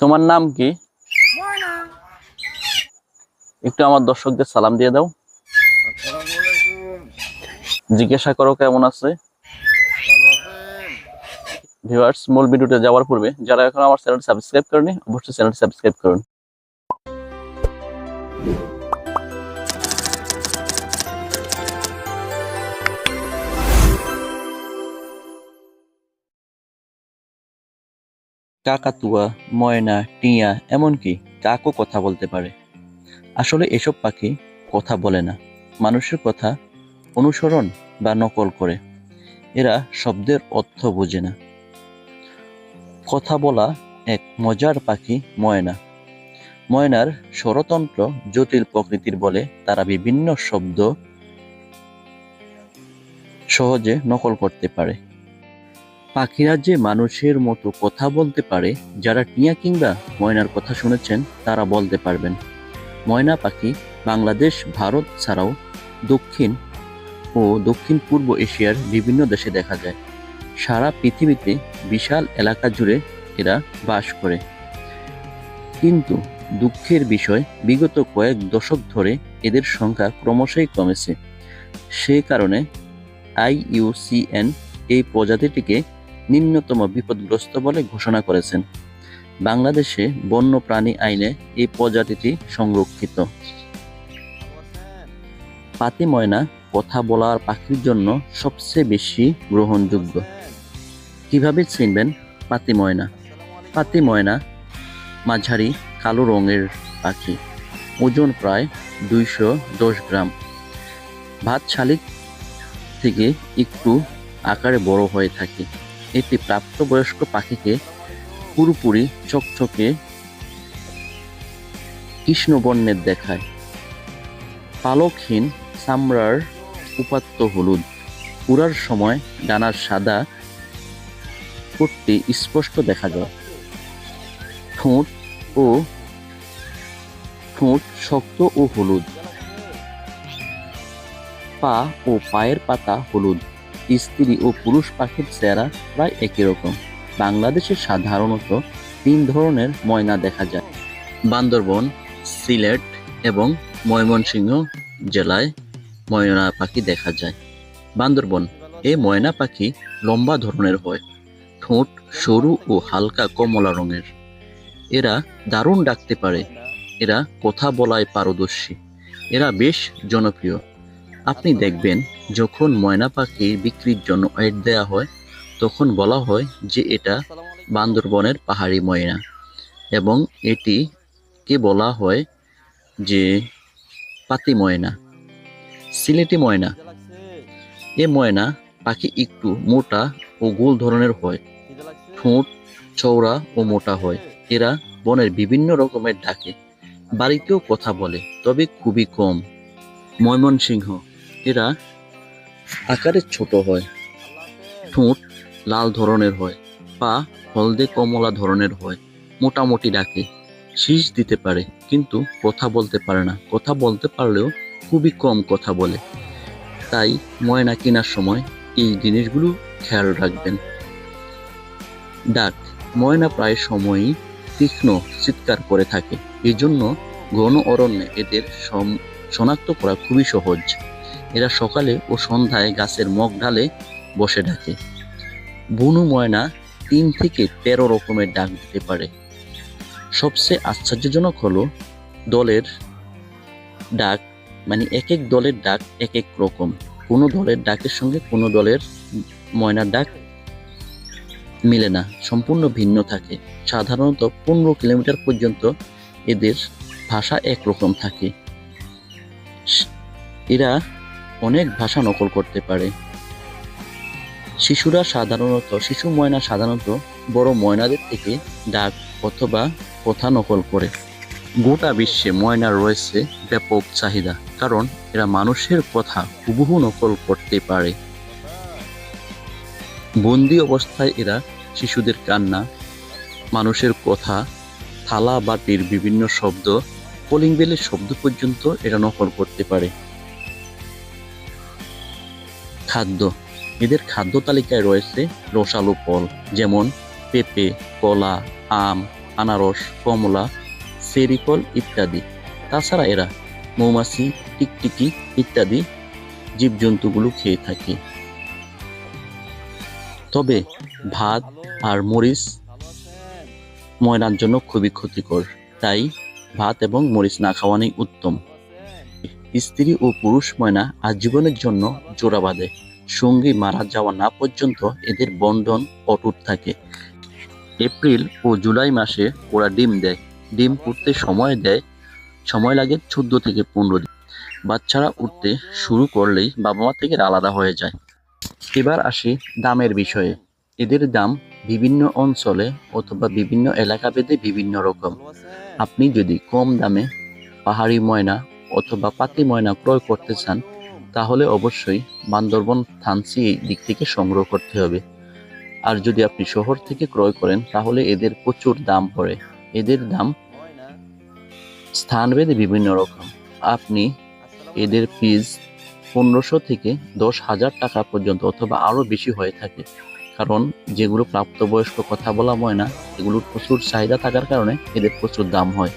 তোমার নাম কি? একটু আমার দর্শকদের সালাম দিয়ে দাও। জিজ্ঞাসা করো কেমন আছে? ভিউয়ার্স মূল ভিডিওতে যাওয়ার পূর্বে যারা এখন আমার চ্যানেল সাবস্ক্রাইব করেনি অবশ্যই চ্যানেল সাবস্ক্রাইব করুন। কাকাতুয়া, ময়না, টিয়া, এমনকি কাকও কথা বলতে পারে। আসলে এসব পাখি কথা বলে না। মানুষের কথা অনুসরণ বা নকল করে। এরা শব্দের অর্থ বোঝে না। কথা বলা এক মজার পাখি ময়না। ময়নার স্বরতন্ত্র জটিল প্রকৃতির বলে তারা বিভিন্ন শব্দ সহজে নকল করতে পারে। পাখিরা যে মানুষের মতো কথা বলতে পারে, যারা টিয়া কিংবা ময়নার কথা শুনেছেন, তারা বলতে পারবেন। ময়না পাখি বাংলাদেশ, ভারত ছাড়াও দক্ষিণ ও দক্ষিণ পূর্ব এশিয়ার বিভিন্ন দেশে দেখা যায়। সারা পৃথিবীতে বিশাল এলাকা জুড়ে এরা বাস করে। কিন্তু দুঃখের বিষয়, বিগত কয়েক দশক ধরে এদের সংখ্যা ক্রমশই কমেছে। সে কারণে আইইউসিএন এই প্রজাতিটিকে নিম্নতম বিপদগ্রস্ত বলে ঘোষণা করেছেন। বাংলাদেশে বন্যপ্রাণী আইনে এই প্রজাতিটি সংরক্ষিত। পাতি ময়না কথা বলার পাখির জন্য সবচেয়ে বেশি গ্রহণযোগ্য। কীভাবে চিনবেন পাতি ময়না? পাতি ময়না মাঝারি কালো রঙের পাখি, ওজন প্রায় দুইশো দশ গ্রাম। ভাত শালিক থেকে একটু আকারে বড় হয়ে থাকে। এটি প্রাপ্তবয়স্ক পাখিকে পুরোপুরি চকচকে কৃষ্ণবর্ণের দেখায়। পালকহীন চামড়ার উপাত্ত হলুদ। উড়ার সময় ডানার সাদা কোটটি স্পষ্ট দেখা যায়। ঠোঁট ও ঠোঁট শক্ত ও হলুদ। পা ও পায়ের পাতা হলুদ। স্ত্রী ও পুরুষ পাখির চেহারা প্রায় একই রকম। বাংলাদেশে সাধারণত তিন ধরনের ময়না দেখা যায়। বান্দরবন, সিলেট এবং ময়মনসিংহ জেলায় ময়না পাখি দেখা যায়। বান্দরবন, এ ময়না পাখি লম্বা ধরনের হয়, ঠোঁট সরু ও হালকা কমলা রঙের। এরা দারুণ ডাকতে পারে। এরা কথা বলায় পারদর্শী। এরা বেশ জনপ্রিয়। আপনি দেখবেন, যখন ময়না পাখি বিক্রির জন্য অ্যাড দেওয়া হয়, তখন বলা হয় যে এটা বান্দরবনের পাহাড়ি ময়না। এবং এটিকে বলা হয় যে পাতি ময়না, সিলেটি ময়না। এ ময়না পাখি একটু মোটা ও গোল ধরনের হয়, ঠোঁট, চওড়া ও মোটা হয়। এরা বনের বিভিন্ন রকমের ডাকে, বাড়িতেও কথা বলে, তবে খুবই কম। ময়মনসিংহ এরা আকারে ছোট হয়। ঠোঁট লাল ধরনের হয় পা হলদে কমলা ধরনের হয়। মোটামুটি ডাকে। শীষ দিতে পারে কিন্তু কথা বলতে পারে না। কথা বলতে পারলেও খুবই কম কথা বলে। তাই ময়না কেনার সময় এই জিনিসগুলো খেয়াল রাখবেন। ডাক। ময়না প্রায় সময়ই তীক্ষ্ণ চিৎকার করে থাকে। এই জন্য ঘন অরণ্যে এদের শনাক্ত করা খুবই সহজ। এরা সকালে ও সন্ধ্যায় গাছের মগ ঢালে বসে ডাকে বুনু ময়না তিন থেকে তেরো রকমের ডাক দিতে পারে। সবচেয়ে আশ্চর্যজনক হলো দলের ডাক মানে এক এক দলের ডাক এক এক রকম। কোনো দলের ডাকের সঙ্গে কোনো দলের ময়নার ডাক মিলে না, সম্পূর্ণ ভিন্ন থাকে। সাধারণত পনেরো কিলোমিটার পর্যন্ত এদের ভাষা একরকম থাকে। এরা অনেক ভাষা নকল করতে পারে। শিশুরা সাধারণত, শিশু ময়না সাধারণত বড় ময়নাদের থেকে ডাক অথবা কথা নকল করে। গোটা বিশ্বে ময়নার রয়েছে ব্যাপক চাহিদা, কারণ এরা মানুষের কথা হুবহু নকল করতে পারে। বন্দি অবস্থায় এরা শিশুদের কান্না, মানুষের কথা, থালা বাটির বিভিন্ন শব্দ, কলিং বেলের শব্দ পর্যন্ত এরা নকল করতে পারে। খাদ্য। এদের খাদ্য তালিকায় রয়েছে রসালো ফল, যেমন পেঁপে, কলা, আম, আনারস, কমলা, সেরিফল ইত্যাদি। তাছাড়া এরা মৌমাছি, টিকটিকি ইত্যাদি জীবজন্তুগুলো খেয়ে থাকে। তবে ভাত আর মরিচ ময়নার জন্য খুবই ক্ষতিকর, তাই ভাত এবং মরিচ না খাওয়ানোই উত্তম। স্ত্রী ও পুরুষ ময়না আজীবনের জন্য জোড়া বাঁধে। সঙ্গী মারা যাওয়া না পর্যন্ত এদের বন্ধন অটুট থাকে। এপ্রিল ও জুলাই মাসে ওরা ডিম দেয়। ডিম ফুটতে সময় দেয়, সময় লাগে চোদ্দ থেকে পনেরো দিন। বাচ্চারা উঠতে শুরু করলেই বাবা মা থেকে আলাদা হয়ে যায়। এবার আসি দামের বিষয়ে। এদের দাম বিভিন্ন অঞ্চলে অথবা বিভিন্ন এলাকা ভেদে বিভিন্ন রকম। আপনি যদি কম দামে পাহাড়ি ময়না অথবা পাতি ময়না ক্রয় করতে চান, তাহলে অবশ্যই বান্দরবন থানসি এই দিক থেকে সংগ্রহ করতে হবে। আর যদি আপনি শহর থেকে ক্রয় করেন, তাহলে এদের প্রচুর দাম পড়ে। এদের দাম স্থানভেদে বিভিন্ন রকম। আপনি এদের পিস পনেরোশো থেকে দশ হাজার টাকা পর্যন্ত অথবা আরও বেশি হয়ে থাকে। কারণ যেগুলো প্রাপ্তবয়স্ক কথা বলা হয় না এগুলোর প্রচুর চাহিদা থাকার কারণে এদের প্রচুর দাম হয়।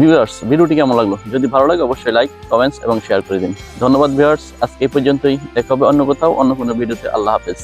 ভিউয়ার্স ভিডিওটি কেমন লাগল? যদি ভালো লাগে, অবশ্যই লাইক কমেন্টস এবং শেয়ার করে দিন। ধন্যবাদ ভিউয়ার্স আজকে এই পর্যন্তই। দেখা হবে অন্য কোথাও, অন্য কোনো ভিডিওতে। আল্লাহ হাফেজ।